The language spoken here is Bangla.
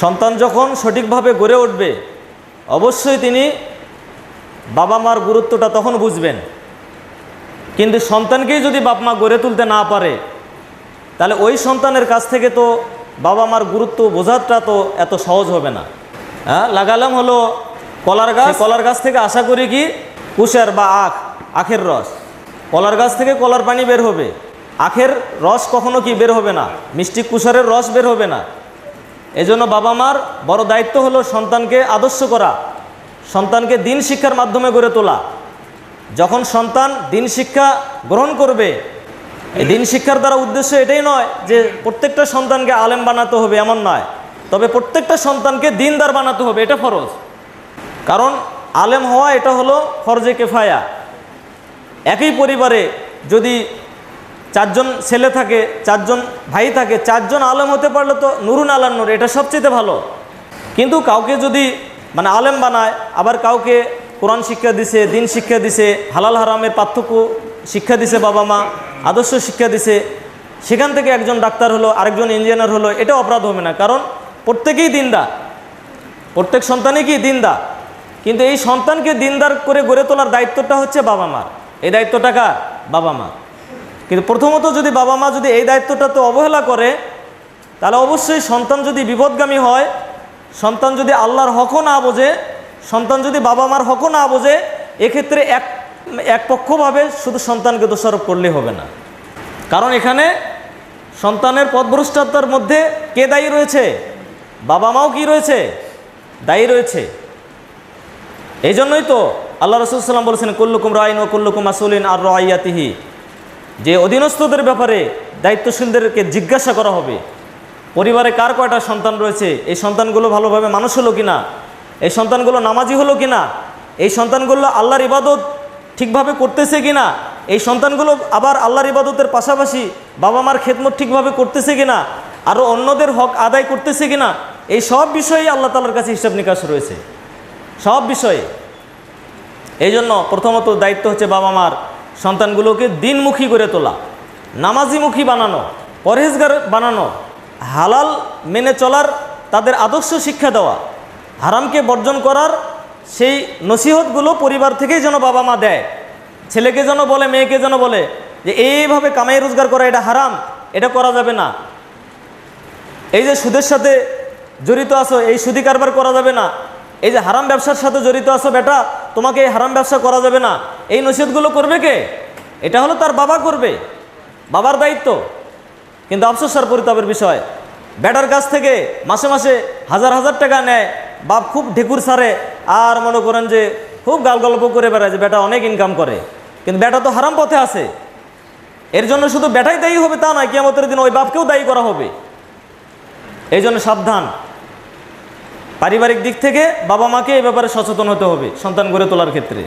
সন্তান যখন সঠিকভাবে গড়ে উঠবে, অবশ্যই তিনি বাবা মার গুরুত্বটা তখন বুঝবেন। কিন্তু সন্তানকেই যদি বাপ মা গড়ে তুলতে না পারে, তাহলে ওই সন্তানের কাছ থেকে তো বাবা মার গুরুত্ব বোঝাটা তো এত সহজ হবে না। হ্যাঁ লাগালাম হলো কলার গাছ। কলার গাছ থেকে আশা করি কি? কুশের বা আখ, আখের রস। কলার গাছ থেকে কলার পানি বের হবে। আখের রস কখনো কি বের হবে না? মিষ্টি কুশারের রস বের হবে না। এজন্য বাবা মার বড় দায়িত্ব হলো সন্তানকে আদর্শ করা, সন্তানকে দিন শিক্ষার মাধ্যমে গড়ে তোলা। যখন সন্তান দিন শিক্ষা গ্রহণ করবে দিন শিক্ষার দ্বারা উদ্দেশ্য এটাই নয় যে প্রত্যেকটা সন্তানকে আলেম বানাতে হবে, এমন নয়। তবে প্রত্যেকটা সন্তানকে দিনদার বানাতে হবে, এটা ফরজ। কারণ আলেম হওয়া এটা হলো ফরজে কেফায়া। একই পরিবারে যদি চারজন ছেলে থাকে, চারজন ভাই থাকে, চারজন আলেম হতে পারলে তো নুরুন আলান নূর, এটা সবচেয়ে ভালো। কিন্তু কাউকে যদি মানে আলেম বানায়, আবার কাউকে কোরআন শিক্ষা দিছে, দিন শিক্ষা দিছে, হালাল হারামের পার্থক্য শিক্ষা দিছে বাবা মা, আদর্শ শিক্ষা দিছে, সেখান থেকে একজন ডাক্তার হলো, আরেকজন ইঞ্জিনিয়ার হলো, এটা অপরাধ হবে না। কারণ প্রত্যেকেই দিনদা প্রত্যেক সন্তানই কি দিনদা কিন্তু এই সন্তানকে দিনদার করে গড়ে তোলার দায়িত্বটা হচ্ছে বাবা মার। এই দায়িত্বটা কার? বাবা মা কিন্তু প্রথমত যদি বাবা মা যদি এই দায়িত্বটা তো অবহেলা করে, তাহলে অবশ্যই সন্তান যদি বিপদগামী হয়, সন্তান যদি আল্লাহর হকও না বোঝে, সন্তান যদি বাবা মার হকও না বোঝে, এক্ষেত্রে এক একপক্ষভাবে শুধু সন্তানকে দোষারোপ করলে হবে না। কারণ এখানে সন্তানের পথভ্রষ্টতার মধ্যে কে দায়ী রয়েছে? বাবা মাও কি রয়েছে? দায়ী রয়েছে। এই জন্যই তো আল্লাহ রসুল সাল্লাম বলেছেন, কুল্লুকুম রাইন ও কুল্লুকুম আসুলিন আর রাইয়াতিহি। যে অধীনস্থদের ব্যাপারে দায়িত্বশীলদেরকে জিজ্ঞাসা করা হবে, পরিবারে কার কয়টা সন্তান রয়েছে, এই সন্তানগুলো ভালোভাবে মানুষ হলো কিনা, এই সন্তানগুলো নামাজি হলো কিনা, এই সন্তানগুলো আল্লাহর ইবাদত ঠিকভাবে করতেছে কিনা, এই সন্তানগুলো আবার আল্লাহর ইবাদতের পাশাপাশি বাবা মার খেদমত ঠিকভাবে করতেছে কিনা, আরও অন্যদের হক আদায় করতেছে কিনা, এই সব বিষয়েই আল্লাহ তালার কাছে হিসাব নিকাশ রয়েছে। সব বিষয়ে। এই জন্য প্রথমত দায়িত্ব হচ্ছে বাবা মার সন্তানগুলোকে দিনমুখী করে তোলা, নামাজিমুখী বানানো, পরহেজগার বানানো, হালাল মেনে চলার, তাদের আদর্শ শিক্ষা দেওয়া, হারামকে বর্জন করার সেই নসিহতগুলো পরিবার থেকেই যেন বাবা মা দেয়। ছেলেকে যেন বলে, মেয়েকে যেন বলে যে, এইভাবে কামাই রোজগার করা, এটা হারাম, এটা করা যাবে না। এই যে সুদের সাথে জড়িত আছো, এই সুদি কারবার করা যাবে না। এই যে হারাম ব্যবসার সাথে জড়িত আছো, বেটা তোমাকে এই হারাম ব্যবসা করা যাবে না। এই নসিহতগুলো করবে কে? এটা হলো তার বাবা করবে। বাবার দায়িত্ব। কিন্তু আফসোস আর পরিতাপের বিষয় ব্যাটার কাছ থেকে মাসে মাসে হাজার হাজার টাকা নেয়। বাপ খুব ঢেকুর সারে আর মনে করেন যে খুব গাল গল্প করে বেড়ায় যে বেটা অনেক ইনকাম করে। কিন্তু বেটা তো হারাম পথে আছে। এর জন্য শুধু বেটাই দায়ী হবে তা নয়, কিয়ামতের দিন ওই বাপকেও দায়ী করা হবে। এই জন্য সাবধান। পারিবারিক দিক থেকে বাবা মাকে এ ব্যাপারে সচেতন হতে হবে সন্তান গড়ে তোলার ক্ষেত্রে।